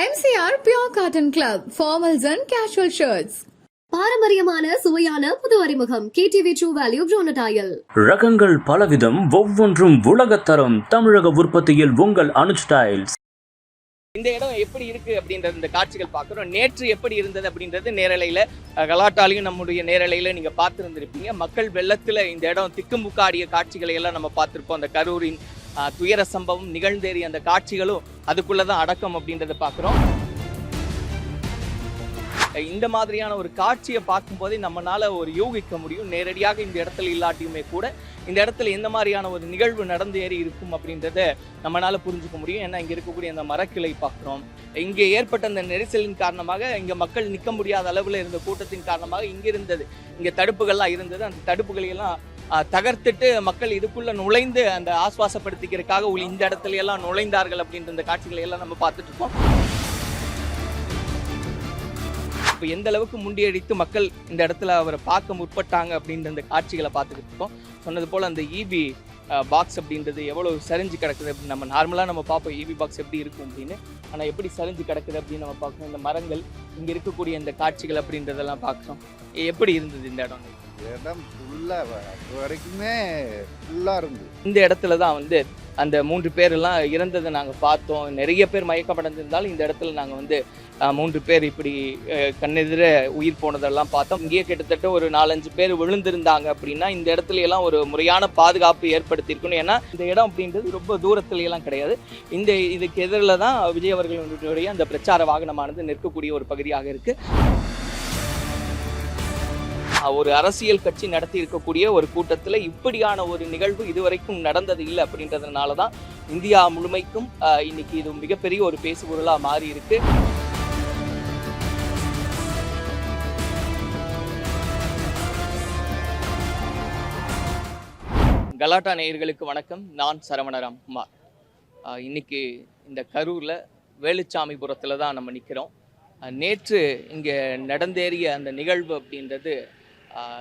MCR Pure Cotton Club, formals and casual shirts. பாரம்பரியமான சுவையான புது அறிமுகம். கேடிவி ட்ரூ வேல்யூ ப்ரோனடாயல் ரகங்கள் பலவிதம் ஒவ்வொன்றும் உலகத்தரம் தமிழக உற்பத்தியில் உங்கள் அனுஜ் ஸ்டைல்ஸ் இந்த இடம் எப்படி இருக்கு அப்படின்றது இந்த காட்சிகள் பார்க்குறோம். நேற்று எப்படி இருந்தது அப்படின்றது நேரலையில் கலாட்டாலையும் நம்முடைய நேரலையில் நீங்கள் பார்த்துருந்துருப்பீங்க. மக்கள் வெள்ளத்தில் இந்த இடம் திக்குமுக்காடிய காட்சிகளை எல்லாம் நம்ம பார்த்துருப்போம். அந்த கரூரின் துயர சம்பவம் நிகழ்ந்தேறிய அந்த காட்சிகளும் அதுக்குள்ளே தான் அடக்கம் அப்படின்றத பார்க்குறோம். இந்த மாதிரியான ஒரு காட்சியை பார்க்கும்போதே நம்மளால ஒரு யூகிக்க முடியும். நேரடியாக இந்த இடத்துல இல்லாட்டியுமே கூட இந்த இடத்துல எந்த மாதிரியான ஒரு நிகழ்வு நடந்து ஏறி இருக்கும் அப்படின்றத நம்மளால புரிஞ்சுக்க முடியும். ஏன்னா இங்கே இருக்கக்கூடிய அந்த மரக்கிளை பார்க்குறோம். இங்கே ஏற்பட்ட அந்த நெரிசலின் காரணமாக இங்கே மக்கள் நிற்க முடியாத அளவில் இருந்த கூட்டத்தின் காரணமாக இங்கே இருந்தது. இங்கே தடுப்புகள்லாம் இருந்தது. அந்த தடுப்புகளையெல்லாம் தகர்த்துட்டு மக்கள் இதுக்குள்ள நுழைந்து அந்த ஆஸ்வாசப்படுத்திக்கிறதுக்காக உள்ள இந்த இடத்துல எல்லாம் நுழைந்தார்கள் அப்படின்ற அந்த காட்சிகளை எல்லாம் நம்ம பார்த்துட்டு இருக்கோம். இப்போ எந்த அளவுக்கு முண்டியடித்து மக்கள் இந்த இடத்துல அவரை பார்க்க முற்பட்டாங்க அப்படின்ற அந்த காட்சிகளை பார்த்துக்கிட்டு இருக்கோம். சொன்னது போல் அந்த இபி பாக்ஸ் அப்படின்றது எவ்வளோ சரிஞ்சு கிடக்குது அப்படின்னு நம்ம நார்மலாக நம்ம பார்ப்போம். இபி பாக்ஸ் எப்படி இருக்கும் அப்படின்னு. ஆனால் எப்படி சரிஞ்சு கிடக்குது அப்படின்னு நம்ம பார்க்கணும். இந்த மரங்கள் இங்கே இருக்கக்கூடிய இந்த காட்சிகள் அப்படின்றதெல்லாம் பார்க்குறோம் எப்படி இருந்தது இந்த இடம்? இடம் ஃபுல்லாக வரைக்குமே ஃபுல்லாக இருந்தது இந்த இடத்துல தான் வந்து அந்த மூன்று பேர் எல்லாம் இறந்ததை நாங்கள் பார்த்தோம். நிறைய பேர் மயக்கப்படைந்திருந்தாலும் இந்த இடத்துல நாங்கள் வந்து மூன்று பேர் இப்படி கண்ணெதிர உயிர் போனதெல்லாம் பார்த்தோம். இங்கேயே கிட்டத்தட்ட ஒரு நாலஞ்சு பேர் விழுந்திருந்தாங்க அப்படின்னா இந்த இடத்துல எல்லாம் ஒரு முறையான பாதுகாப்பு ஏற்படுத்தியிருக்கணும். ஏன்னா இந்த இடம் அப்படின்றது ரொம்ப தூரத்துல எல்லாம் கிடையாது. இந்த இதுக்கு எதிரில் தான் விஜய் அவர்களுடைய அந்த பிரச்சார வாகனமானது நிற்கக்கூடிய ஒரு பகுதியாக இருக்குது ஒரு அரசியல் கட்சி நடத்தி இருக்கக்கூடிய ஒரு கூட்டத்தில் இப்படியான ஒரு நிகழ்வு இதுவரைக்கும் நடந்தது இல்லை அப்படின்றதுனால தான் இந்தியா முழுமைக்கும் இன்னைக்கு இது மிகப்பெரிய ஒரு பேசுபொருளாக மாறி இருக்கு கலாட்டா நேயர்களுக்கு வணக்கம். நான் சரவணராம் குமார். இன்னைக்கு இந்த கரூரில் வேலுச்சாமிபுரத்தில் தான் நம்ம நிற்கிறோம் நேற்று இங்கே நடந்தேறிய அந்த நிகழ்வு அப்படின்றது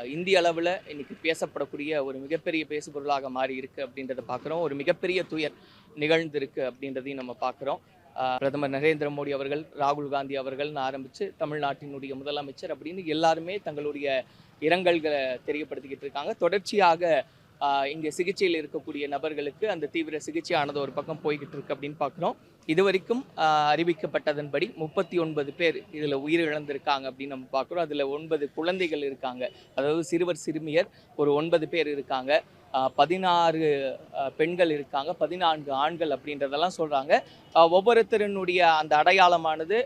இந்திய அளவில் இன்னைக்கு பேசப்படக்கூடிய ஒரு மிகப்பெரிய பேசுபொருளாக மாறி இருக்கு அப்படின்றத பார்க்குறோம் ஒரு மிகப்பெரிய துயர் நிகழ்ந்திருக்கு அப்படின்றதையும் நம்ம பார்க்குறோம் பிரதமர் நரேந்திர மோடி அவர்கள் ராகுல் காந்தி அவர்கள்னு ஆரம்பித்து தமிழ்நாட்டினுடைய முதலமைச்சர் அப்படின்னு எல்லாருமே தங்களுடைய இரங்கல்களை தெரியப்படுத்திக்கிட்டு இருக்காங்க. தொடர்ச்சியாக இங்கே சிகிச்சையில் இருக்கக்கூடிய நபர்களுக்கு அந்த தீவிர சிகிச்சையானது ஒரு பக்கம் போய்கிட்டு இருக்கு அப்படின்னு பார்க்குறோம் இதுவரைக்கும் ஆஹ் அறிவிக்கப்பட்டதன்படி முப்பத்தி ஒன்பது பேர் இதில் உயிரிழந்திருக்காங்க அப்படின்னு நம்ம பார்க்குறோம். அதில் ஒன்பது குழந்தைகள் இருக்காங்க. அதாவது சிறுவர் சிறுமியர் ஒரு ஒன்பது பேர் இருக்காங்க. பதினாறு பெண்கள் இருக்காங்க. பதினான்கு ஆண்கள் அப்படின்றதெல்லாம் சொல்கிறாங்க ஒவ்வொருத்தரினுடைய அந்த அடையாளமானது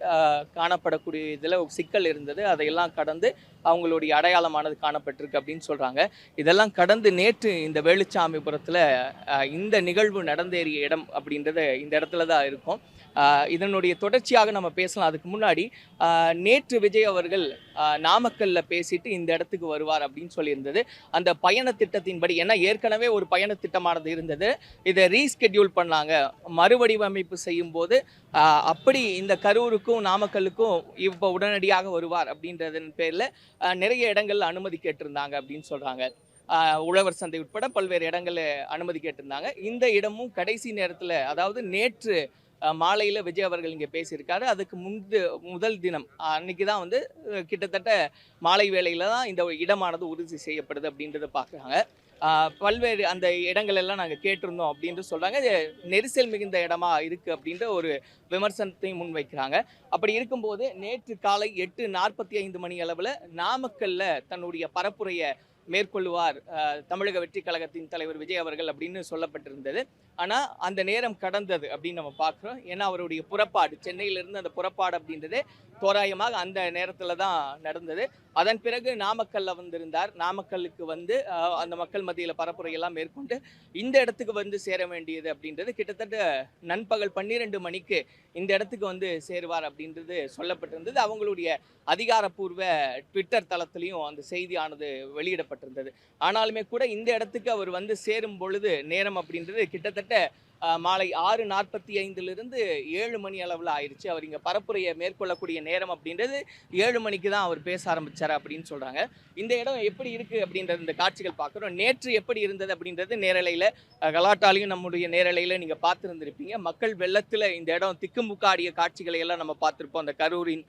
காணப்படக்கூடிய இதில் சிக்கல் இருந்தது. அதையெல்லாம் கடந்து அவங்களுடைய அடையாளமானது காணப்பட்டிருக்கு அப்படின்னு சொல்கிறாங்க இதெல்லாம் கடந்து நேற்று இந்த வேலுச்சாமிபுரத்தில் இந்த நிகழ்வு நடந்தேறிய இடம் அப்படின்றது இந்த இடத்துல தான் இருக்கும். இதனுடைய தொடர்ச்சியாக நம்ம பேசலாம். அதுக்கு முன்னாடி நேற்று விஜய் அவர்கள் நாமக்கல்ல பேசிட்டு இந்த இடத்துக்கு வருவார் அப்படின்னு சொல்லியிருந்தது. அந்த பயண திட்டத்தின்படி ஏன்னா ஏற்கனவே ஒரு பயண திட்டமானது இருந்தது. இதை ரீஸ்கெட்யூல் பண்ணாங்க. மறுவடிவமைப்பு செய்யும் போது அப்படி இந்த கரூருக்கும் நாமக்கல்லுக்கும் இப்போ உடனடியாக வருவார் அப்படின்றதன் பேரில் நிறைய இடங்கள்ல அனுமதி கேட்டிருந்தாங்க அப்படின்னு சொல்றாங்க. உழவர் சந்தை உட்பட பல்வேறு இடங்களில் அனுமதி கேட்டிருந்தாங்க. இந்த இடமும் கடைசி நேரத்தில் அதாவது நேற்று மாலையில் விஜய் அவர்கள் இங்கே பேசியிருக்காரு. அதுக்கு முந்து முதல் தினம் அன்னைக்கு தான் வந்து கிட்டத்தட்ட மாலை வேளையில் தான் இந்த இடமானது உறுதி செய்யப்படுது அப்படின்றத பார்க்குறாங்க பல்வேறு அந்த இடங்கள் எல்லாம் நாங்கள் கேட்டிருந்தோம் அப்படின்ட்டு சொல்கிறாங்க இது நெரிசல் மிகுந்த இடமா இருக்குது அப்படின்ற ஒரு விமர்சனத்தையும் முன்வைக்கிறாங்க. அப்படி இருக்கும்போது நேற்று காலை எட்டு நாற்பத்தி ஐந்து மணி அளவில் நாமக்கல்ல தன்னுடைய பரப்புரையை மேற்கொள்வார் தமிழக வெற்றி கழகத்தின் தலைவர் விஜய் அவர்கள் அப்படின்னு சொல்லப்பட்டிருந்தது. ஆனால் அந்த நேரம் கடந்தது அப்படின்னு நம்ம பார்க்குறோம். ஏன்னா அவருடைய புறப்பாடு சென்னையிலிருந்து அந்த புறப்பாடு அப்படின்றது தோராயமாக அந்த நேரத்தில் தான் நடந்தது. அதன் பிறகு நாமக்கல்ல வந்திருந்தார். நாமக்கல்லுக்கு வந்து அந்த மக்கள் மத்தியில் பரப்புரையெல்லாம் மேற்கொண்டு இந்த இடத்துக்கு வந்து சேர வேண்டியது அப்படின்றது கிட்டத்தட்ட நண்பகல் பன்னிரெண்டு மணிக்கு இந்த இடத்துக்கு வந்து சேருவார் அப்படின்றது சொல்லப்பட்டிருந்தது. அவங்களுடைய அதிகாரப்பூர்வ ட்விட்டர் தளத்திலையும் அந்த செய்தியானது வெளியிடப்பட்டது வெளியிடப்பட்டிருந்தது ஆனாலுமே கூட இந்த இடத்துக்கு அவர் வந்து சேரும் பொழுது நேரம் அப்படின்றது கிட்டத்தட்ட கிட்டத்தட்ட மாலை ஆறு நாற்பத்தி ஐந்துலேருந்து ஏழு மணி அளவில் ஆயிடுச்சு. அவர் இங்கே பரப்புரையை மேற்கொள்ளக்கூடிய நேரம் அப்படின்றது ஏழு மணிக்கு தான் அவர் பேச ஆரம்பித்தார் அப்படின்னு சொல்கிறாங்க இந்த இடம் எப்படி இருக்குது அப்படின்றது இந்த காட்சிகள் பார்க்குறோம். நேற்று எப்படி இருந்தது அப்படின்றது நேரலையில் கலாட்டாலையும் நம்முடைய நேரலையில் நீங்கள் பார்த்துருந்துருப்பீங்க. மக்கள் வெள்ளத்தில் இந்த இடம் திக்குமுக்காடிய காட்சிகளை எல்லாம் நம்ம பார்த்துருப்போம். அந்த கரூரின்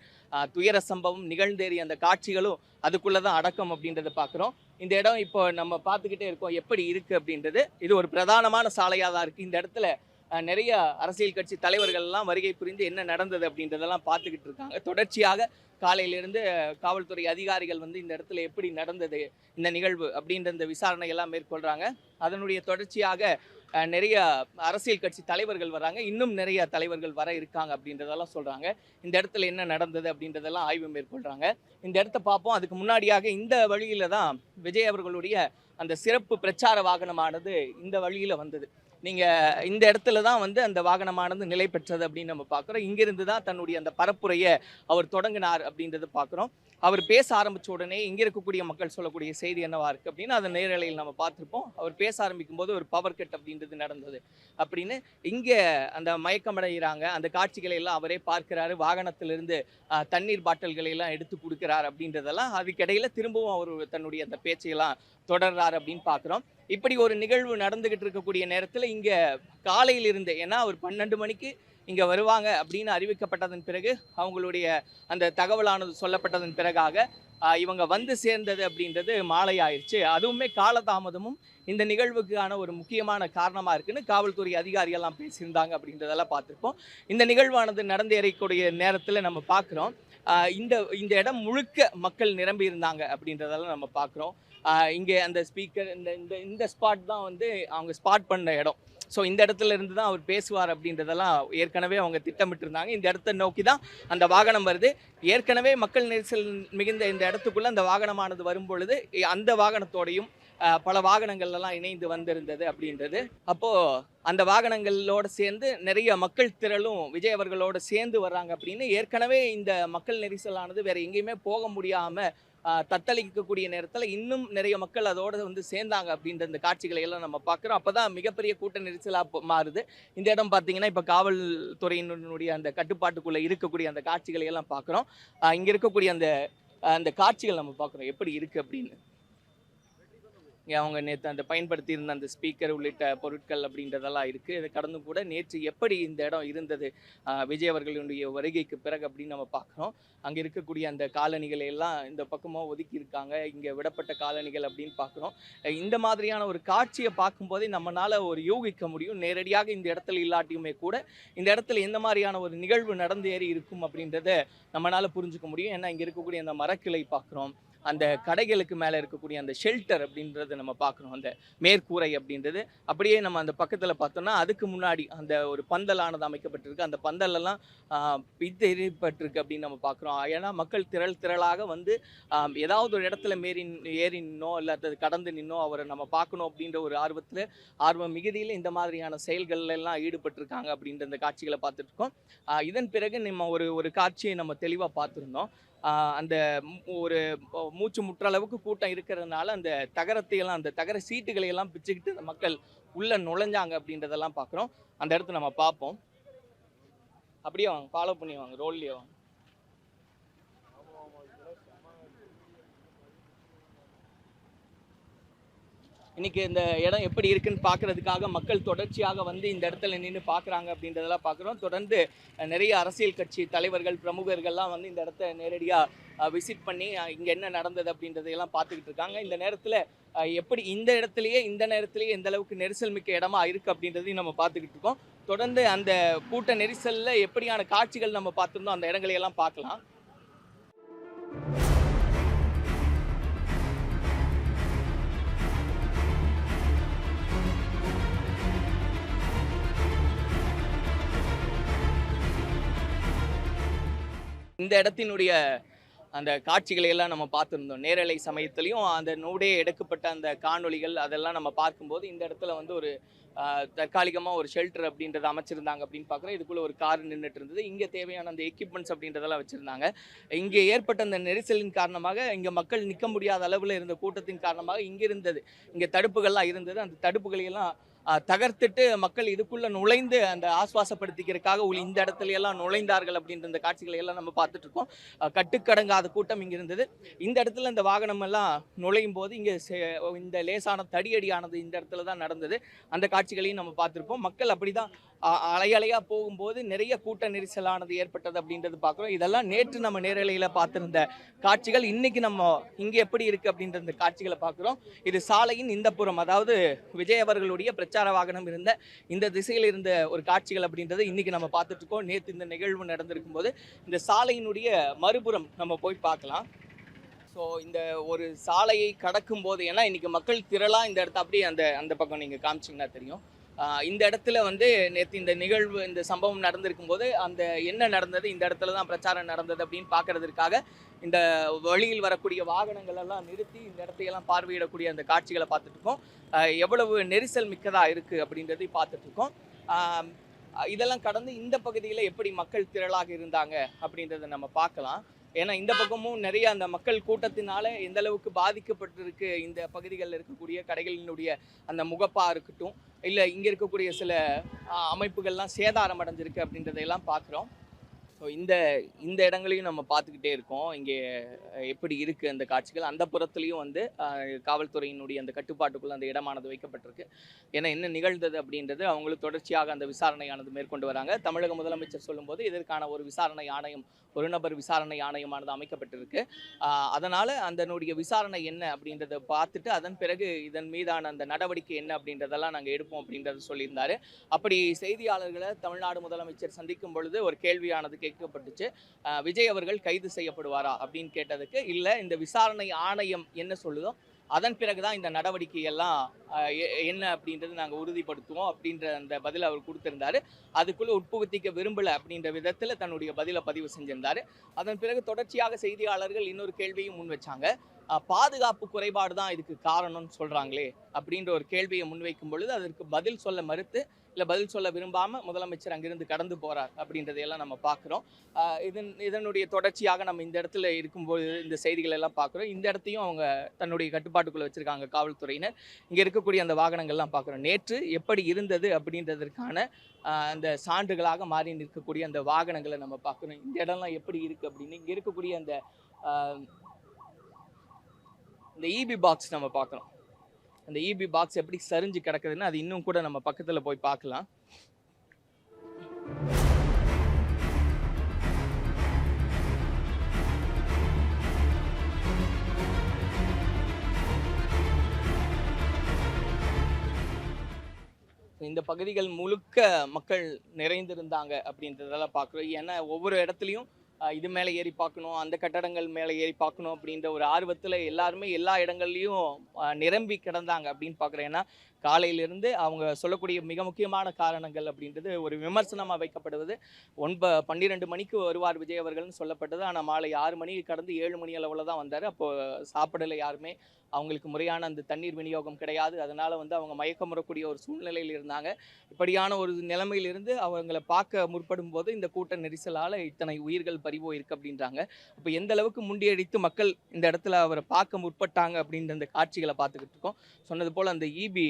துயர சம்பவம் நிகழ்ந்தேறிய அந்த காட்சிகளும் அதுக்குள்ளே தான் அடக்கம் அப்படின்றத பார்க்குறோம். இந்த இடம் இப்போ நம்ம பார்த்துக்கிட்டே இருக்கோம். எப்படி இருக்குது அப்படின்றது. இது ஒரு பிரதானமான சாலையாக தான் இருக்குது இந்த இடத்துல அஹ், நிறைய அரசியல் கட்சி தலைவர்கள் எல்லாம் வருகை புரிந்து என்ன நடந்தது அப்படின்றதெல்லாம் பார்த்துக்கிட்டு இருக்காங்க. தொடர்ச்சியாக காலையிலிருந்து காவல்துறை அதிகாரிகள் வந்து இந்த இடத்துல எப்படி நடந்தது இந்த நிகழ்வு அப்படின்ற இந்த விசாரணை எல்லாம் மேற்கொள்கிறாங்க அதனுடைய தொடர்ச்சியாக நிறைய அரசியல் கட்சி தலைவர்கள் வராங்க. இன்னும் நிறைய தலைவர்கள் வர இருக்காங்க அப்படின்றதெல்லாம் சொல்கிறாங்க இந்த இடத்துல என்ன நடந்தது அப்படின்றதெல்லாம் ஆய்வு மேற்கொள்கிறாங்க இந்த இடத்த பார்ப்போம். அதுக்கு முன்னாடியாக இந்த வழியில தான் விஜய் அவர்களுடைய அந்த சிறப்பு பிரச்சார வாகனமானது இந்த வழியில வந்தது. நீங்கள் இந்த இடத்துல தான் வந்து அந்த வாகனமானது நிலை பெற்றது அப்படின்னு நம்ம பார்க்குறோம். இங்கிருந்து தான் தன்னுடைய அந்த பரப்புரையை அவர் தொடங்கினார் அப்படின்றத பார்க்குறோம். அவர் பேச ஆரம்பித்த உடனே இங்கே இருக்கக்கூடிய மக்கள் சொல்லக்கூடிய செய்தி என்னவா இருக்குது அப்படின்னு அதை நேரலையில் நம்ம பார்த்துருப்போம். அவர் பேச ஆரம்பிக்கும் போது ஒரு பவர் கட் அப்படின்றது நடந்தது. அப்படின்னு இங்கே அந்த மயக்கமடைகிறாங்க. அந்த காட்சிகளை எல்லாம் அவரே பார்க்கிறாரு. வாகனத்திலிருந்து தண்ணீர் பாட்டில்களை எல்லாம் எடுத்து கொடுக்கிறார் அப்படின்றதெல்லாம் அதுக்கிடையில் திரும்பவும் அவர் தன்னுடைய அந்த பேச்சையெல்லாம் தொடர்றாரு அப்படின்னு பார்க்குறோம். இப்படி ஒரு நிகழ்வு நடந்துகிட்டு இருக்கக்கூடிய நேரத்தில் இங்கே காலையில் இருந்து ஏன்னா அவர் பன்னெண்டு மணிக்கு இங்கே வருவாங்க அப்படின்னு அறிவிக்கப்பட்டதன் பிறகு அவங்களுடைய அந்த தகவலானது சொல்லப்பட்டதன் பிறகாக இவங்க வந்து சேர்ந்தது அப்படின்றது மாலை ஆயிடுச்சு. அதுவுமே காலதாமதமும் இந்த நிகழ்வுக்கான ஒரு முக்கியமான காரணமாக இருக்குன்னு காவல்துறை அதிகாரியெல்லாம் பேசியிருந்தாங்க அப்படின்றதெல்லாம் பார்த்துருப்போம். இந்த நிகழ்வானது நடந்து ஏறக்கூடிய நேரத்தில் நம்ம பார்க்குறோம். இந்த இந்த இடம் முழுக்க மக்கள் நிரம்பி இருந்தாங்க அப்படின்றதெல்லாம் நம்ம பார்க்குறோம். இங்கே அந்த ஸ்பீக்கர் இந்த இந்த இந்த ஸ்பாட் தான் வந்து அவங்க ஸ்பாட் பண்ண இடம். ஸோ இந்த இடத்துல இருந்து தான் அவர் பேசுவார் அப்படின்றதெல்லாம் ஏற்கனவே அவங்க திட்டமிட்டிருந்தாங்க. இந்த இடத்த நோக்கி தான் அந்த வாகனம் வருது. ஏற்கனவே மக்கள் நெரிசல் மிகுந்த இந்த இடத்துக்குள்ளே அந்த வாகனமானது வரும் பொழுது அந்த வாகனத்தோடையும் பல வாகனங்கள்லாம் இணைந்து வந்திருந்தது அப்படின்றது. அப்போது அந்த வாகனங்களோட சேர்ந்து நிறைய மக்கள் திரளும் விஜய் அவர்களோடு சேர்ந்து வர்றாங்க அப்படின்னு ஏற்கனவே இந்த மக்கள் நெரிசலானது வேறு எங்கேயுமே போக முடியாமல் தத்தளிக்கக்கூடிய நேரத்தில் இன்னும் நிறைய மக்கள் அதோட வந்து சேர்ந்தாங்க அப்படின்ற இந்த காட்சிகளை எல்லாம் நம்ம பார்க்குறோம். அப்பதான் மிகப்பெரிய கூட்ட நெரிசலாக மாறுது. இந்த இடம் பார்த்தீங்கன்னா இப்போ காவல்துறையினுடைய அந்த கட்டுப்பாட்டுக்குள்ளே இருக்கக்கூடிய அந்த காட்சிகளை எல்லாம் பார்க்குறோம் இங்கே இருக்கக்கூடிய அந்த அந்த காட்சிகள் நம்ம பார்க்குறோம். எப்படி இருக்குது அப்படின்னு? அவங்க நேற்று அந்த பயன்படுத்தி இருந்த அந்த ஸ்பீக்கர் உள்ளிட்ட பொருட்கள் அப்படின்றதெல்லாம் இருக்குது இதை கடந்து கூட நேற்று எப்படி இந்த இடம் இருந்தது விஜய் அவர்களுடைய வருகைக்கு பிறகு அப்படின்னு நம்ம பார்க்குறோம். அங்கே இருக்கக்கூடிய அந்த காலணிகளை எல்லாம் இந்த பக்கமாக ஒதுக்கி இருக்காங்க. இங்கே விடப்பட்ட காலணிகள் அப்படின்னு பார்க்குறோம். இந்த மாதிரியான ஒரு காட்சியை பார்க்கும்போதே நம்மளால் ஒரு யூகிக்க முடியும். நேரடியாக இந்த இடத்துல இல்லாட்டியுமே கூட இந்த இடத்துல எந்த மாதிரியான ஒரு நிகழ்வு நடந்து ஏறி இருக்கும் அப்படின்றத நம்மளால் புரிஞ்சுக்க முடியும். ஏன்னா இங்கே இருக்கக்கூடிய அந்த மரக்கிளை பார்க்குறோம். அந்த கடைகளுக்கு மேலே இருக்கக்கூடிய அந்த ஷெல்டர் அப்படின்றத நம்ம பார்க்குறோம் அந்த மேற்கூரை அப்படின்றது. அப்படியே நம்ம அந்த பக்கத்தில் பார்த்தோம்னா அதுக்கு முன்னாடி அந்த ஒரு பந்தலானது அமைக்கப்பட்டிருக்கு. அந்த பந்தலெல்லாம் பித்தெறிப்பட்டிருக்கு அப்படின்னு நம்ம பார்க்குறோம். ஏன்னா மக்கள் திரள் திரளாக வந்து ஏதாவது ஒரு இடத்துல மேறி ஏறி நின்னோ இல்லை கடந்து நின்னோ அவரை நம்ம பார்க்கணும் அப்படின்ற ஒரு ஆர்வத்தில் ஆர்வம் மிகுதியில் இந்த மாதிரியான செயல்கள்லெல்லாம் ஈடுபட்டிருக்காங்க அப்படின்ற அந்த காட்சிகளை பார்த்துட்டு இருக்கோம் இதன் பிறகு நம்ம ஒரு ஒரு காட்சியை நம்ம தெளிவாக பார்த்துருந்தோம். அந்த ஒரு மூச்சு முற்ற அளவுக்கு கூட்டம் இருக்கிறதுனால அந்த தகரத்தை எல்லாம் அந்த தகர சீட்டுகளை எல்லாம் பிச்சுக்கிட்டு இந்த மக்கள் உள்ள நுழைஞ்சாங்க அப்படின்றதெல்லாம் பார்க்குறோம் அந்த இடத்த நம்ம பார்ப்போம். அப்படியே வாங்க ஃபாலோ பண்ணி வாங்க ரோல்லையே வாங்க. இன்னைக்கு இந்த இடம் எப்படி இருக்குன்னு பார்க்கறதுக்காக மக்கள் தொடர்ச்சியாக வந்து இந்த இடத்துல நின்று பார்க்குறாங்க அப்படின்றதெல்லாம் பார்க்குறோம். தொடர்ந்து நிறைய அரசியல் கட்சி தலைவர்கள் பிரமுகர்கள்லாம் வந்து இந்த இடத்த நேரடியாக விசிட் பண்ணி இங்கே என்ன நடந்தது அப்படின்றதையெல்லாம் பார்த்துக்கிட்டு இருக்காங்க. இந்த நேரத்தில் எப்படி இந்த இடத்துலையே இந்த நேரத்திலேயே எந்த அளவுக்கு நெரிசல் மிக்க இடமா இருக்குது அப்படின்றதையும் நம்ம பார்த்துக்கிட்டு இருக்கோம். தொடர்ந்து அந்த கூட்ட நெரிசலில் எப்படியான காட்சிகள் நம்ம பார்த்துருந்தோம் அந்த இடங்களையெல்லாம் பார்க்கலாம். இந்த இடத்தினுடைய அந்த காட்சிகளை எல்லாம் நம்ம பார்த்துருந்தோம். நேரலை சமயத்துலையும் அந்த நூடே எடுக்கப்பட்ட அந்த காணொளிகள் அதெல்லாம் நம்ம பார்க்கும்போது இந்த இடத்துல வந்து ஒரு தற்காலிகமாக ஒரு ஷெல்டர் அப்படின்றத அமைச்சிருந்தாங்க அப்படின்னு பார்க்குறோம். இதுக்குள்ளே ஒரு கார் நின்றுட்டு இருந்தது. இங்கே தேவையான அந்த எக்யூப்மெண்ட்ஸ் அப்படின்றதெல்லாம் வச்சுருந்தாங்க. இங்கே ஏற்பட்ட அந்த நெரிசலின் காரணமாக இங்கே மக்கள் நிற்க முடியாத அளவில் இருந்த கூட்டத்தின் காரணமாக இங்கே இருந்தது. இங்கே தடுப்புகள்லாம் இருந்தது. அந்த தடுப்புகளையெல்லாம் தகர்த்துட்டு மக்கள் இதுக்குள்ள நுழைந்து அந்த ஆஸ்வாசப்படுத்திக்கிறதுக்காக உள் இந்த இடத்துல எல்லாம் நுழைந்தார்கள் அப்படின்ற இந்த காட்சிகளை எல்லாம் நம்ம பார்த்துட்டு இருக்கோம் கட்டுக்கடங்காத கூட்டம் இங்கே இருந்தது. இந்த இடத்துல இந்த வாகனம் எல்லாம் நுழையும் போது இங்கே இந்த லேசான தடியடியானது இந்த இடத்துல தான் நடந்தது. அந்த காட்சிகளையும் நம்ம பார்த்துருப்போம். மக்கள் அப்படிதான் தான் அலையலையாக போகும்போது நிறைய கூட்ட நெரிசலானது ஏற்பட்டது அப்படின்றது பார்க்குறோம். இதெல்லாம் நேற்று நம்ம நேரலையில் பார்த்துருந்த காட்சிகள் இன்னைக்கு நம்ம இங்கே எப்படி இருக்குது அப்படின்ற இந்த காட்சிகளை பார்க்குறோம். இது சாலையின் இந்த புறம் அதாவது விஜய் அவர்களுடைய பிரச்சனை பிரச்சார வாகனம் இருந்த இந்த திசையில் இருந்த ஒரு காட்சிகள் அப்படின்றது இன்றைக்கி நம்ம பார்த்துட்டு இருக்கோம். நேற்று இந்த நிகழ்வு நடந்திருக்கும் போது இந்த சாலையினுடைய மறுபுறம் நம்ம போய் பார்க்கலாம். ஸோ இந்த ஒரு சாலையை கடக்கும் போது ஏன்னா இன்றைக்கி மக்கள் திரளாக இந்த இடத்த அப்படியே அந்த அந்த பக்கம் நீங்கள் காமிச்சிங்கன்னா தெரியும். இந்த இடத்துல வந்து நேற்று இந்த நிகழ்வு இந்த சம்பவம் நடந்திருக்கும் போது அந்த என்ன நடந்தது இந்த இடத்துல தான் பிரச்சாரம் நடந்தது அப்படின்னு பார்க்கறதுக்காக இந்த வழியில் வரக்கூடிய வாகனங்கள் எல்லாம் நிறுத்தி இந்த இடத்தையெல்லாம் பார்வையிடக்கூடிய அந்த காட்சிகளை பார்த்துட்டு இருக்கோம். எவ்வளவு நெரிசல் மிக்கதாக இருக்குது அப்படின்றதை பார்த்துட்டு இருக்கோம். இதெல்லாம் கடந்து இந்த பகுதியில் எப்படி மக்கள் திரளாக இருந்தாங்க அப்படின்றத நம்ம பார்க்கலாம். ஏன்னா இந்த பக்கமும் நிறைய அந்த மக்கள் கூட்டத்தினால எந்த அளவுக்கு பாதிக்கப்பட்டிருக்கு இந்த பகுதிகளில் இருக்கக்கூடிய கடைகளினுடைய அந்த முகப்பாக இருக்கட்டும் இல்லை இங்கே இருக்கக்கூடிய சில அமைப்புகள்லாம் சேதாரம் அடைஞ்சிருக்கு அப்படின்றதையெல்லாம் பார்க்குறோம் ஸோ இந்த இந்த இடங்களையும் நம்ம பார்த்துக்கிட்டே இருக்கோம். இங்கே எப்படி இருக்குது அந்த காட்சிகள்? அந்த புறத்துலேயும் வந்து காவல்துறையினுடைய அந்த கட்டுப்பாட்டுக்குள்ள அந்த இடமானது வைக்கப்பட்டிருக்கு. ஏன்னா என்ன நிகழ்ந்தது அப்படின்றது அவங்களுக்கு தொடர்ச்சியாக அந்த விசாரணையானது மேற்கொண்டு வராங்க. தமிழக முதலமைச்சர் சொல்லும்போது இதற்கான ஒரு விசாரணை ஆணையம் ஒரு நபர் விசாரணை ஆணையமானது அமைக்கப்பட்டிருக்கு. அதனால் அதனுடைய விசாரணை என்ன அப்படின்றத பார்த்துட்டு அதன் பிறகு இதன் மீதான அந்த நடவடிக்கை என்ன அப்படின்றதெல்லாம் நாங்கள் எடுப்போம் அப்படின்றத சொல்லியிருந்தாரு. அப்படி செய்தியாளர்களை தமிழ்நாடு முதலமைச்சர் சந்திக்கும் பொழுது ஒரு கேள்வியானது கேட்கப்பட்டுச்சு விஜய் அவர்கள் கைது செய்யப்படுவாரா அப்படின்னு கேட்டதுக்கு இல்லை இந்த விசாரணை ஆணையம் என்ன சொல்லுதோ அதன் பிறகுதான் இந்த நடவடிக்கை எல்லாம் என்ன அப்படின்றது நாங்கள் உறுதிப்படுத்துவோம் அப்படின்ற அந்த பதில் அவர் கொடுத்திருந்தாரு. அதுக்குள்ளே உட்புகுத்திக்க விரும்பல அப்படின்ற விதத்தில் தன்னுடைய பதிலை பதிவு செஞ்சிருந்தாரு. அதன் பிறகு தொடர்ச்சியாக செய்தியாளர்கள் இன்னொரு கேள்வியும் முன் வச்சாங்க. பாதுகாப்பு குறைபாடு தான் இதுக்கு காரணம்னு சொல்கிறாங்களே அப்படின்ற ஒரு கேள்வியை முன்வைக்கும் பொழுது அதற்கு பதில் சொல்ல மறுத்து இல்லை பதில் சொல்ல விரும்பாமல் முதலமைச்சர் அங்கிருந்து கடந்து போகிறார் அப்படின்றதையெல்லாம் நம்ம பார்க்குறோம். இதன் இதனுடைய தொடர்ச்சியாக நம்ம இந்த இடத்துல இருக்கும்போது இந்த செய்திகள் எல்லாம் பார்க்குறோம். இந்த இடத்தையும் அவங்க தன்னுடைய கட்டுப்பாட்டுக்குள்ளே வச்சிருக்காங்க காவல்துறையினர். இங்கே இருக்கக்கூடிய அந்த வாகனங்கள்லாம் பார்க்குறோம். நேற்று எப்படி இருந்தது அப்படின்றதற்கான அந்த சான்றுகளாக மாறி நிற்கக்கூடிய அந்த வாகனங்களை நம்ம பார்க்குறோம். இந்த இடம்லாம் எப்படி இருக்குது அப்படின்னு இங்கே இருக்கக்கூடிய அந்த இந்த இபி பாக்ஸ் நம்ம பார்க்குறோம் அந்த இபி பாக்ஸ் எப்படி சரிஞ்சு கிடக்குதுன்னு அது இன்னும் கூட நம்ம பக்கத்தில் போய் பார்க்கலாம். இந்த பகுதிகள் முழுக்க மக்கள் நிறைந்திருந்தாங்க அப்படின்றதெல்லாம் பார்க்குறோம். ஏன்னா ஒவ்வொரு இடத்துலையும் இது மேலே ஏறி பார்க்கணும் அந்த கட்டடங்கள் மேலே ஏறி பார்க்கணும் அப்படின்ற ஒரு ஆர்வத்தில் எல்லாருமே எல்லா இடங்கள்லையும் நிரம்பி கிடந்தாங்க அப்படின்னு பார்க்குறேன். ஏன்னா காலையிலிருந்து அவங்க சொல்லக்கூடிய மிக முக்கியமான காரணங்கள் அப்படின்றது ஒரு விமர்சனமாக வைக்கப்படுவது. ஒன்ப பன்னிரெண்டு மணிக்கு வருவார் விஜய் அவர்கள்னு சொல்லப்பட்டது. ஆனால் மாலை ஆறு மணி கடந்து ஏழு மணி அளவில் தான் வந்தார். அப்போ சாப்பிடலை யாருமே. அவங்களுக்கு முறையான அந்த தண்ணீர் விநியோகம் கிடையாது. அதனால் வந்து அவங்க மயக்கம் வரக்கூடிய ஒரு சூழ்நிலையில் இருந்தாங்க. இப்படியான ஒரு நிலைமையிலிருந்து அவங்கள பார்க்க முற்படும் போது இந்த கூட்ட நெரிசலால் இத்தனை உயிர்கள் பறிபோயிருக்கு அப்படின்றாங்க. அப்போ எந்த அளவுக்கு முண்டியடித்து மக்கள் இந்த இடத்துல அவரை பார்க்க முற்பட்டாங்க அப்படின்ற அந்த காட்சிகளை பார்த்துக்கிட்டு இருக்கோம். சொன்னது போல் அந்த இபி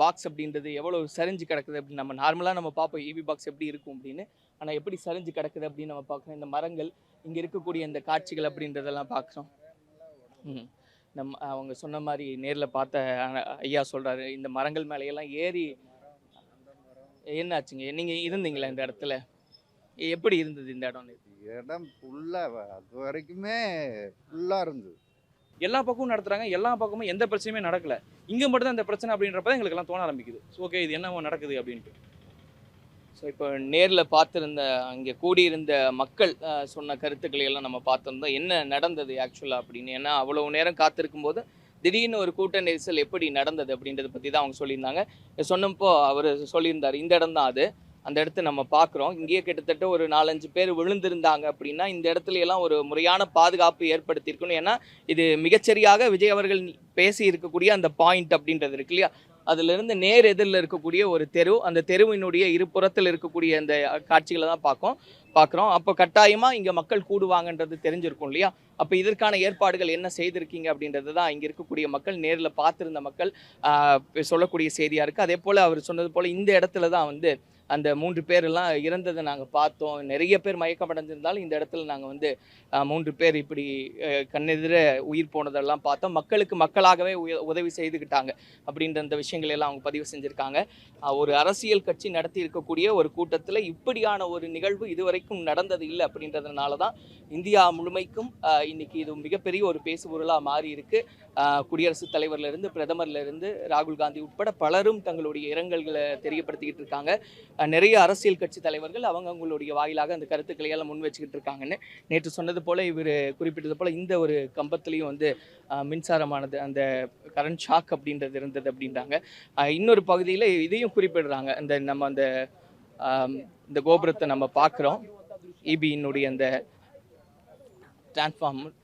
பாக்ஸ் அப்படின்றது எவ்வளோ சரிஞ்சு கிடக்குது அப்படின்னு நம்ம நார்மலாக நம்ம பார்ப்போம். ஈவி பாக்ஸ் எப்படி இருக்கும் அப்படின்னு. ஆனால் எப்படி சரிஞ்சு கிடக்குது அப்படின்னு நம்ம பார்க்குறோம். இந்த மரங்கள் இங்கே இருக்கக்கூடிய இந்த காட்சிகள் அப்படின்றதெல்லாம் பார்க்குறோம். நம்ம அவங்க சொன்ன மாதிரி நேரில் பார்த்த ஐயா சொல்கிறாரு இந்த மரங்கள் மேலையெல்லாம் ஏறி என்னாச்சுங்க? நீங்கள் இருந்தீங்களா இந்த இடத்துல? எப்படி இருந்தது இந்த இடம்? இடம் ஃபுல்லாக அது வரைக்குமே ஃபுல்லாக இருந்தது. எல்லா பக்கமும் நடத்துகிறாங்க எல்லா பக்கமும் எந்த பிரச்சனையுமே நடக்கல. இங்கே மட்டும் தான் இந்த பிரச்சனை அப்படின்றப்ப எங்களுக்கு எல்லாம் தோண ஆரம்பிக்குது. ஓகே இது என்னவோ நடக்குது அப்படின்ட்டு. ஸோ இப்போ நேரில் பார்த்துருந்த அங்கே கூடியிருந்த மக்கள் சொன்ன கருத்துக்களை எல்லாம் நம்ம பார்த்துருந்தோம் என்ன நடந்தது ஆக்சுவலாக அப்படின்னு? ஏன்னா அவ்வளோ நேரம் காத்திருக்கும் போது திடீர்னு ஒரு கூட்ட நெரிசல் எப்படி நடந்தது அப்படின்றத பற்றி தான் அவங்க சொல்லியிருந்தாங்க. சொன்னப்போ அவர் சொல்லியிருந்தார் இந்த இடம் தான் அது. அந்த இடத்த நம்ம பார்க்குறோம். இங்கேயே கிட்டத்தட்ட ஒரு நாலஞ்சு பேர் விழுந்திருந்தாங்க அப்படின்னா இந்த இடத்துல எல்லாம் ஒரு முறையான பாதுகாப்பு ஏற்படுத்தியிருக்கணும். ஏன்னா இது மிகச்சரியாக விஜய் அவர்கள் பேசி இருக்கக்கூடிய அந்த பாயிண்ட் அப்படின்றது இருக்கு இல்லையா? அதிலிருந்து நேர் எதிரில் இருக்கக்கூடிய ஒரு தெரு அந்த தெருவினுடைய இருபுறத்தில் இருக்கக்கூடிய அந்த காட்சிகளை தான் பார்க்கும் பார்க்குறோம். அப்போ கட்டாயமாக இங்கே மக்கள் கூடுவாங்கன்றது தெரிஞ்சிருக்கும் இல்லையா? அப்போ இதற்கான ஏற்பாடுகள் என்ன செய்திருக்கீங்க அப்படின்றது தான் இங்கே இருக்கக்கூடிய மக்கள் நேரில் பார்த்துருந்த மக்கள் சொல்லக்கூடிய செய்தியாக இருக்குது அதே போல் அவர் சொன்னது போல் இந்த இடத்துல தான் வந்து அந்த மூன்று பேர் எல்லாம் இறந்ததை நாங்கள் பார்த்தோம். நிறைய பேர் மயக்கமடைஞ்சிருந்தாலும் இந்த இடத்துல நாங்கள் வந்து மூன்று பேர் இப்படி கண்ணெதிர உயிர் போனதெல்லாம் பார்த்தோம். மக்களுக்கு மக்களாகவே உய- உதவி செய்துக்கிட்டாங்க அப்படின்ற அந்த விஷயங்களை எல்லாம் அவங்க பதிவு செஞ்சுருக்காங்க. ஒரு அரசியல் கட்சி நடத்தி இருக்கக்கூடிய ஒரு கூட்டத்தில் இப்படியான ஒரு நிகழ்வு இதுவரைக்கும் நடந்தது இல்லை அப்படின்றதுனால தான் இந்தியா முழுமைக்கும் இன்னைக்கு இது மிகப்பெரிய ஒரு பேசுபொருளாக மாறி இருக்கு குடியரசுத் தலைவர்லேருந்து பிரதமர்லேருந்து ராகுல் காந்தி உட்பட பலரும் தங்களுடைய இரங்கல்களை தெரியப்படுத்திக்கிட்டு இருக்காங்க. நிறைய அரசியல் கட்சி தலைவர்கள் அவங்க அவங்களுடைய வாயிலாக அந்த கருத்துக்களை எல்லாம் முன் வச்சுக்கிட்டு இருக்காங்கன்னு நேற்று சொன்னது போல் இவர் குறிப்பிட்டது போல் இந்த ஒரு கம்பத்துலேயும் வந்து மின்சாரமானது அந்த கரண்ட் ஷாக் அப்படின்றது இருந்தது அப்படின்றாங்க. இன்னொரு பகுதியில் இதையும் குறிப்பிடுறாங்க. இந்த நம்ம அந்த இந்த கோபுரத்தை நம்ம பார்க்குறோம். இபியினுடைய அந்த டிரான்ஸ்ஃபார்மர்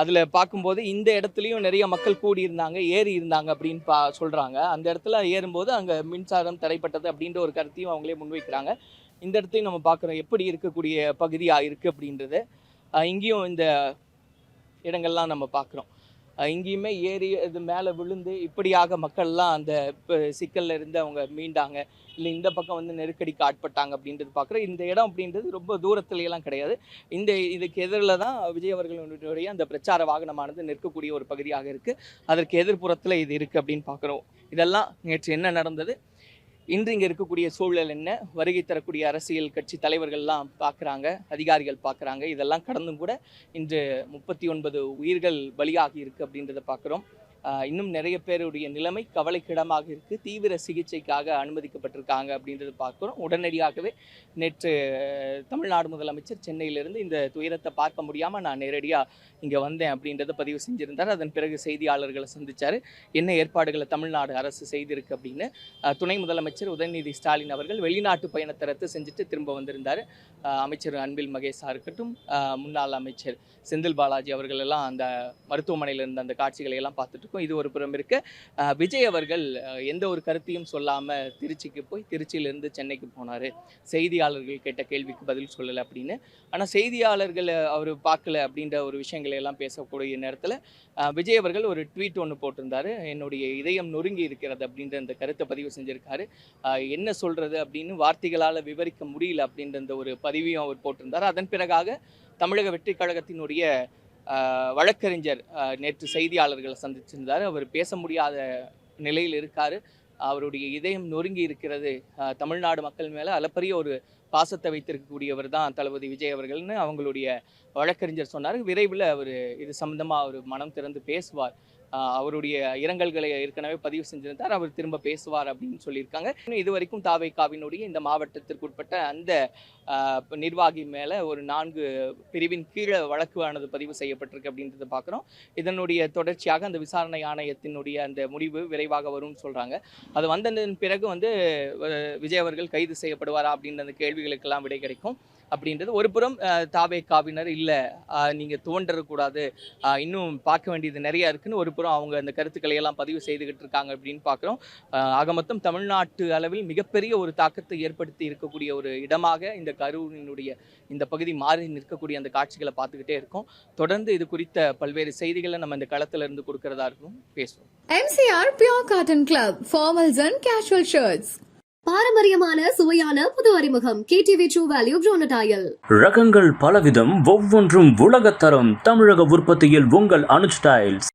அதில் பார்க்கும்போது இந்த இடத்துலையும் நிறைய மக்கள் கூடி இருந்தாங்க ஏறி இருந்தாங்க அப்படின்னு பா சொல்கிறாங்க அந்த இடத்துல ஏறும்போது அங்கே மின்சாரம் தடைப்பட்டது அப்படின்ற ஒரு கருத்தையும் அவங்களே முன்வைக்கிறாங்க. இந்த இடத்தையும் நம்ம பார்க்குறோம். எப்படி இருக்கக்கூடிய பகுதியாக இருக்குது அப்படின்றது. இங்கேயும் இந்த இடங்கள்லாம் நம்ம பார்க்குறோம். இங்கேயுமே ஏறி இது மேலே விழுந்து இப்படியாக மக்கள்லாம் அந்த இப்போ சிக்கல்ல இருந்து அவங்க மீண்டாங்க. இல்லை இந்த பக்கம் வந்து நெருக்கடிக்கு ஆட்பட்டாங்க அப்படின்றது பார்க்குறோம். இந்த இடம் அப்படின்றது ரொம்ப தூரத்துலையெல்லாம் கிடையாது. இந்த இதுக்கு எதிரில் தான் விஜய் அவர்களுடைய அந்த பிரச்சார வாகனமானது நிற்கக்கூடிய ஒரு பகுதியாக இருக்குது அதற்கு எதிர்ப்புறத்தில் இது இருக்குது அப்படின்னு பார்க்குறோம். இதெல்லாம் நேற்று என்ன நடந்தது? இன்று இங்கே இருக்கக்கூடிய சூழல் என்ன? வருகை தரக்கூடிய அரசியல் கட்சி தலைவர்கள்லாம் பார்க்குறாங்க அதிகாரிகள் பார்க்குறாங்க. இதெல்லாம் கடந்தும் கூட இன்று முப்பத்தி ஒன்பது உயிர்கள் பலியாகி இருக்குது அப்படின்றத பார்க்குறோம். இன்னும் நிறைய பேருடைய நிலைமை கவலைக்கிடமாக இருக்குது தீவிர சிகிச்சைக்காக அனுமதிக்கப்பட்டிருக்காங்க அப்படின்றத பார்க்குறோம். உடனடியாகவே நேற்று தமிழ்நாடு முதலமைச்சர் சென்னையிலிருந்து இந்த துயரத்தை பார்க்க முடியாமல் நான் நேரடியாக இங்கே வந்தேன் அப்படின்றத பதிவு செஞ்சுருந்தார். அதன் பிறகு செய்தியாளர்களை சந்தித்தார் என்ன ஏற்பாடுகளை தமிழ்நாடு அரசு செய்திருக்கு அப்படின்னு துணை முதலமைச்சர் உதயநிதி ஸ்டாலின் அவர்கள் வெளிநாட்டு பயணத்தை ரத்து செஞ்சுட்டு திரும்ப வந்திருந்தார். அமைச்சர் அன்பில் மகேஷா இருக்கட்டும் முன்னாள் அமைச்சர் செந்தில் பாலாஜி அவர்கள் எல்லாம் அந்த மருத்துவமனையில் இருந்த அந்த காட்சிகளை எல்லாம் பார்த்துட்டு இருக்கும். இது ஒரு புறம் இருக்கு. விஜய் அவர்கள் எந்த ஒரு கருத்தையும் சொல்லாமல் திருச்சிக்கு போய் திருச்சியிலிருந்து சென்னைக்கு போனார். செய்தியாளர்கள் கேட்ட கேள்விக்கு பதில் சொல்லலை அப்படின்னு. ஆனால் செய்தியாளர்களை அவர் பார்க்கல அப்படின்ற ஒரு விஷயங்களை எல்லாம் பேசக்கூடிய நேரத்தில் விஜய் அவர்கள் ஒரு ட்வீட் ஒன்று போட்டிருந்தாரு. என்னுடைய இதயம் நொறுங்கி இருக்கிறது அப்படின்ற அந்த கருத்தை பதிவு செஞ்சுருக்காரு. என்ன சொல்றது அப்படின்னு வார்த்தைகளால் விவரிக்க முடியல அப்படின்ற அந்த ஒரு பதிவையும் அவர் போட்டிருந்தார். அதன் பிறகாக தமிழக வெற்றி கழகத்தினுடைய வழக்கறிஞர் நேற்று செய்தியாளர்களை சந்திச்சிருந்தார். அவர் பேச முடியாத நிலையில் இருக்கார். அவருடைய இதயம் நொறுங்கி இருக்கிறது தமிழ்நாடு மக்கள் மேலே அளப்பரிய ஒரு பாசத்தை வைத்திருக்கக்கூடியவர் தான் தளபதி விஜய் அவர்கள்னு அவங்களுடைய வழக்கறிஞர் சொன்னார். விரைவில் அவர் இது சம்மந்தமாக அவர் மனம் திறந்து பேசுவார். அவருடைய இரங்கல்களை ஏற்கனவே பதிவு செஞ்சிருந்தார். அவர் திரும்ப பேசுவார் அப்படின்னு சொல்லியிருக்காங்க. இன்னும் இது வரைக்கும் தாவைக்காவினுடைய இந்த மாவட்டத்திற்கு உட்பட்ட அந்த நிர்வாகி மேலே ஒரு நான்கு பிரிவின் கீழே வழக்கானது பதிவு செய்யப்பட்டிருக்கு அப்படின்றத பார்க்குறோம் இதனுடைய தொடர்ச்சியாக அந்த விசாரணை ஆணையத்தினுடைய அந்த முடிவு விரைவாக வரும்னு சொல்கிறாங்க அது வந்ததன் பிறகு வந்து விஜய் அவர்கள் கைது செய்யப்படுவாரா அப்படின்ற அந்த கேள்விகளுக்கெல்லாம் விடை கிடைக்கும். அப்படின்றது ஒரு புறம் தாவே காவினர் இல்லை நீங்கள் தோன்றக்கூடாது இன்னும் பார்க்க வேண்டியது நிறைய இருக்குன்னு ஒரு புறம் அவங்க அந்த கருத்துக்களை எல்லாம் பதிவு செய்துகிட்டு இருக்காங்க அப்படின்னு பார்க்குறோம் ஆக மொத்தம் தமிழ்நாட்டு அளவில் மிகப்பெரிய ஒரு தாக்கத்தை ஏற்படுத்தி இருக்கக்கூடிய ஒரு இடமாக இந்த கரூரினுடைய இந்த பகுதி மாறி நிற்கக்கூடிய அந்த காட்சிகளை பார்த்துக்கிட்டே இருக்கோம். தொடர்ந்து இது குறித்த பல்வேறு செய்திகளை நம்ம இந்த களத்துல இருந்து கொடுக்கறதா இருக்கும். பேசுவோம். MCR Pure Cotton Club, formals and casual shirts. பாரம்பரியமான சுவையான புது அறிமுகம். கேடிவி ட்ரூ வேல்யூ ப்ரோனடாயல் ரகங்கள் பலவிதம் ஒவ்வொன்றும் உலகத்தரம் தமிழக உற்பத்தியில் உங்கள் அனுஜ் டைல்ஸ்